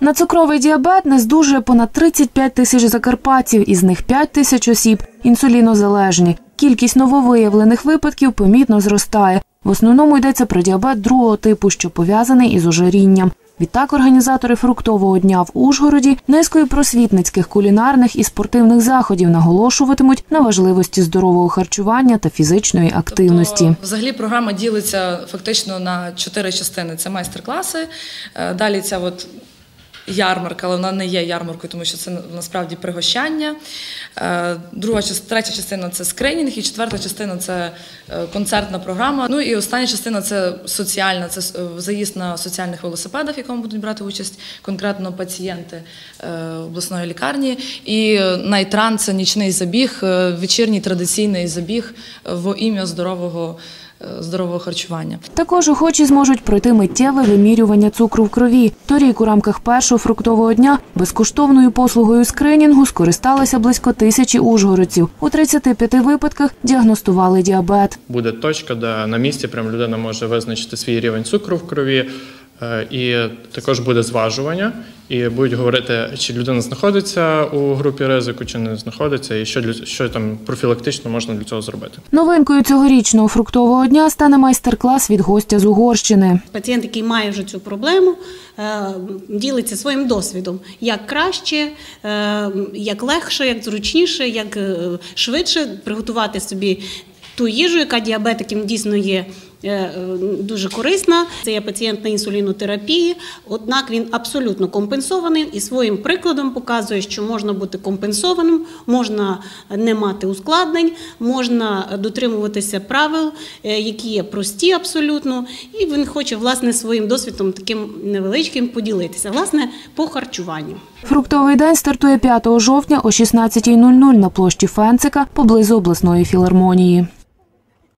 На цукровий діабет не здужує понад 35 тисяч закарпатців, із них 5 тисяч осіб інсулінозалежні. Кількість нововиявлених випадків помітно зростає. В основному йдеться про діабет другого типу, що пов'язаний із ожирінням. Відтак організатори фруктового дня в Ужгороді низкою просвітницьких, кулінарних і спортивних заходів наголошуватимуть на важливості здорового харчування та фізичної активності. Тобто, взагалі програма ділиться фактично на чотири частини: це майстер-класи. е, Далі ця от ярмарка, але вона не є ярмаркою, тому що це насправді пригощання. Е, Друга третя частина це скринінг, і четверта частина це е, концертна програма. Ну і остання частина це соціальна, це е, заїзд на соціальних велосипедах, в якому будуть брати участь конкретно пацієнти обласної лікарні. І найтран це нічний забіг, вечірній традиційний забіг в ім'я здорового, здорового харчування. Також охочі зможуть пройти миттєве вимірювання цукру в крові. Торік у рамках першого фруктового дня безкоштовною послугою скринінгу скористалися близько тисячі ужгородців. У 35 випадках діагностували діабет. буде точка, де на місці прям людина може визначити свій рівень цукру в крові. е, І також буде зважування, і будуть говорити, чи людина знаходиться у групі ризику, чи не знаходиться, і що для що там профілактично можна для цього зробити. Новинкою цьогорічного фруктового дня стане майстер-клас від гостя з Угорщини. Пацієнт, який має вже цю проблему, е, ділиться своїм досвідом, як краще, е, як легше, як зручніше, як е, швидше приготувати собі ту їжу, яка діабетикам дійсно є. Е, Дуже корисна. Це є пацієнт на інсулінотерапії, однак він абсолютно компенсований і своїм прикладом показує, що можна бути компенсованим, можна не мати ускладнень, можна дотримуватися правил, е, які є прості абсолютно. І він хоче власне своїм досвідом таким невеличким поділитися, власне, по харчуванню. Фруктовий день стартує 5 жовтня о 16.00 на площі Фенцика поблизу обласної філармонії.